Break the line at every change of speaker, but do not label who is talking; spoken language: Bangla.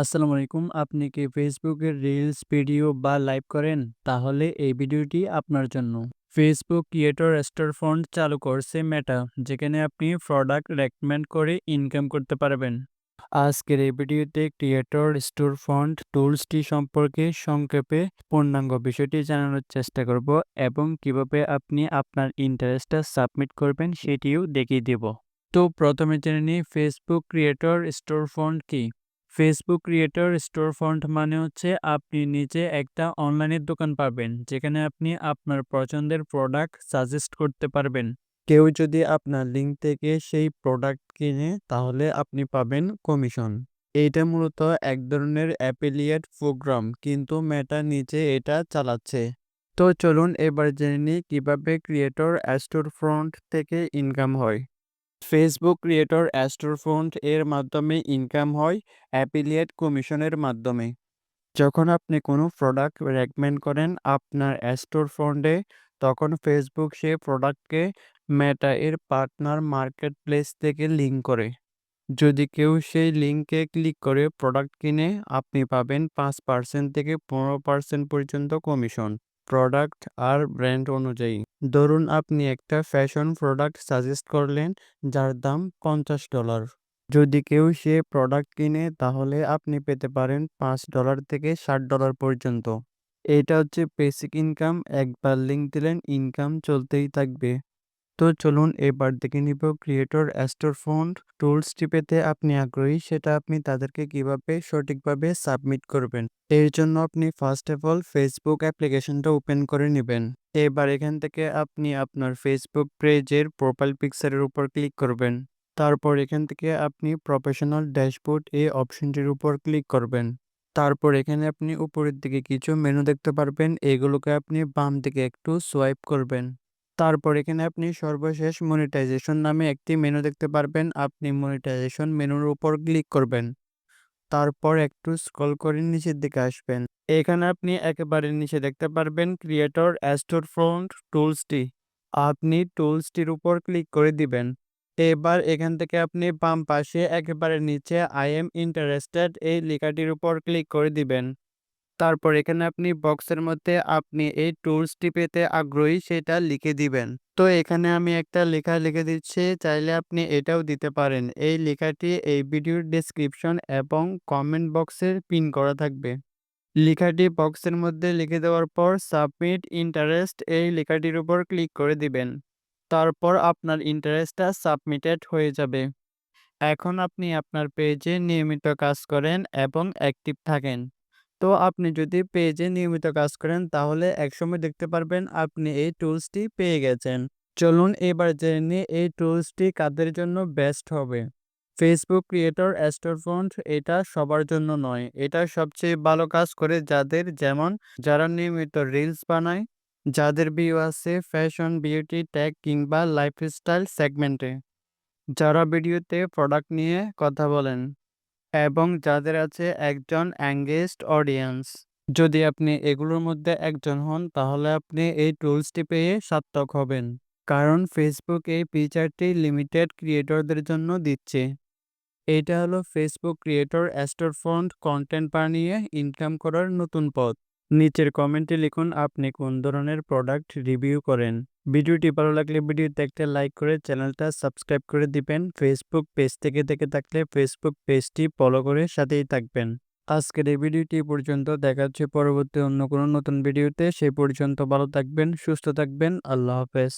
আসসালামু আলাইকুম। আপনি কি ফেসবুকের রিলস, ভিডিও বা লাইভ করেন? তাহলে এই ভিডিওটি আপনার জন্য। ফেসবুক ক্রিয়েটর স্টোর ফন্ট চালু করছে মেটা, যেখানে আপনি প্রোডাক্ট রেকমেন্ড করে ইনকাম করতে পারবেন। আজকের এই ভিডিওতে ক্রিয়েটর স্টোর ফন্ট টুলসটি সম্পর্কে সংক্ষেপে পূর্ণাঙ্গ বিষয়টি জানানোর চেষ্টা করব এবং কীভাবে আপনি আপনার ইন্টারেস্টটা সাবমিট করবেন সেটিও দেখিয়ে দেব। তো প্রথমে জেনে নিই ফেসবুক ক্রিয়েটর স্টোর ফন্ট কি? ফেসবুক ক্রিয়েটর স্টোর ফন্ট মানে হচ্ছে আপনি নিজে একটা অনলাইনের দোকান পাবেন, যেখানে আপনি আপনার পছন্দের প্রোডাক্ট সাজেস্ট করতে পারবেন। কেউ যদি আপনার লিঙ্ক থেকে সেই প্রোডাক্ট কিনে, তাহলে আপনি পাবেন কমিশন এইটা মূলত এক ধরনের অ্যাপিলিয়েট প্রোগ্রাম কিন্তু মেটা নিচে এটা চালাচ্ছে। তো চলুন এবার জেনে নিই কীভাবে ক্রিয়েটর স্টোর ফ্রন্ট থেকে ইনকাম হয়। ফেসবুক ক্রিয়েটর অ্যাস্টোর ফন্ড এর মাধ্যমে ইনকাম হয় অ্যাপিলিয়েট কমিশনের মাধ্যমে। যখন আপনি কোনো প্রোডাক্ট রেকমেন্ড করেন আপনার অ্যাস্টোর ফন্ডে তখন ফেসবুক সে প্রোডাক্টকে মেটা এর পার্টনার মার্কেট প্লেস থেকে লিঙ্ক করে। যদি কেউ সেই লিঙ্কে ক্লিক করে প্রোডাক্ট কিনে, আপনি পাবেন পাঁচ পার্সেন্ট থেকে পনেরো পার্সেন্ট পর্যন্ত কমিশন প্রোডাক্ট আর ব্র্যান্ড অনুযায়ী। ধরুন, আপনি একটা ফ্যাশন প্রোডাক্ট সাজেস্ট করলেন, যার দাম পঞ্চাশ ডলার যদি কেউ সে প্রোডাক্ট কিনে, তাহলে আপনি পেতে পারেন পাঁচ ডলার থেকে ষাট ডলার পর্যন্ত। এটা হচ্ছে বেসিক ইনকাম একবার লিঙ্ক দিলেন ইনকাম চলতেই থাকবে। তো চলুন এবার দেখে নিব ক্রিয়েটর অ্যাস্টোর টুলসটি পেতে আপনি আগ্রহী, সেটা আপনি তাদেরকে কীভাবে সঠিকভাবে সাবমিট করবেন। এর জন্য আপনি ফার্স্ট অফ অল ফেসবুক অ্যাপ্লিকেশনটা ওপেন করে নেবেন। এবার এখান থেকে আপনি আপনার ফেসবুক পেজের প্রোফাইল পিকচারের উপর ক্লিক করবেন। তারপর এখান থেকে আপনি প্রফেশনাল ড্যাশবোর্ড এই অপশনটির উপর ক্লিক করবেন। তারপর এখানে আপনি উপরের দিকে কিছু মেনু দেখতে পারবেন। এগুলোকে আপনি বাম দিকে একটু সোয়াইপ করবেন। তারপর এখানে আপনি সর্বশেষ মনিটাইজেশন নামে একটি মেনু দেখতে পারবেন। আপনি মনিটাইজেশন মেনুর উপর ক্লিক করবেন। তারপর একটু স্ক্রল করে নিচের দিকে আসবেন। এখানে আপনি একেবারে নিচে দেখতে পারবেন ক্রিয়েটর অ্যাস্টোর ফ্রন্ট টুলসটি আপনি টুলসটির উপর ক্লিক করে দিবেন। এবার এখান থেকে আপনি বাম পাশে একেবারে নিচে আই এম ইন্টারেস্টেড এই লেখাটির উপর ক্লিক করে দিবেন। তারপর এখানে আপনি বক্সের মধ্যে আপনি এই টুলসটি পেতে আগ্রহী সেটা লিখে দিবেন। তো এখানে আমি একটা লেখা লিখে দিচ্ছি, চাইলে আপনি এটাও দিতে পারেন। এই লেখাটি এই ভিডিওর ডিসক্রিপশন এবং কমেন্ট বক্সের পিন করা থাকবে। লেখাটি বক্সের মধ্যে লিখে দেওয়ার পর সাবমিট ইন্টারেস্ট এই লেখাটির উপর ক্লিক করে দিবেন। তারপর আপনার ইন্টারেস্টটা সাবমিটেড হয়ে যাবে। এখন আপনি আপনার পেজে নিয়মিত কাজ করেন এবং অ্যাক্টিভ থাকেন। তো আপনি যদি পেজে নিয়মিত কাজ করেন, তাহলে একসময় দেখতে পারবেন আপনি এই টুলসটি পেয়ে গেছেন। চলুন এবার জেনে নিই এই টুলসটি কাদের জন্য বেস্ট হবে। ফেসবুক ক্রিয়েটর অ্যাস্টোর ফন্ট এটা সবার জন্য নয়। এটা সবচেয়ে ভালো কাজ করে যাদের যেমন যারা নিয়মিত রিলস বানায়, যাদের ভিউ আছে ফ্যাশন বিউটি ট্যাগ কিংবা লাইফস্টাইল সেগমেন্টে যারা ভিডিওতে প্রোডাক্ট নিয়ে কথা বলেন এবং যাদের আছে একজন অ্যাঙ্গেজড অডিয়েন্স যদি আপনি এগুলোর মধ্যে একজন হন, তাহলে আপনি এই টুলসটি পেয়ে সার্থক হবেন। কারণ ফেসবুক এই ফিচারটি লিমিটেড ক্রিয়েটরদের জন্য দিচ্ছে। এটা হলো Facebook creator store front content বানিয়ে ইনকাম করার নতুন পথ। নিচের কমেন্টে লিখুন, আপনি কোন ধরনের প্রোডাক্ট রিভিউ করেন? ভিডিওটি ভালো লাগলে ভিডিওতে একটা লাইক করে চ্যানেলটা সাবস্ক্রাইব করে দিবেন। ফেসবুক পেজ থেকে দেখে থাকলে ফেসবুক পেজটি ফলো করে সাথেই থাকবেন। আজকের এই ভিডিওটি পর্যন্ত। দেখা হচ্ছে পরবর্তী অন্য কোনো নতুন ভিডিওতে। সেই পর্যন্ত ভালো থাকবেন, সুস্থ থাকবেন। আল্লাহ হাফেজ।